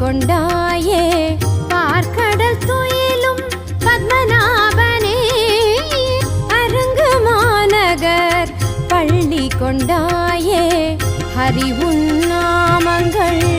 கொண்டாயே. பார்க்கடல் துயிலும் பத்மநாபனே. அரங்கு மாநகர் பள்ளி கொண்டாயே. ஹரி உன்னாமங்கள்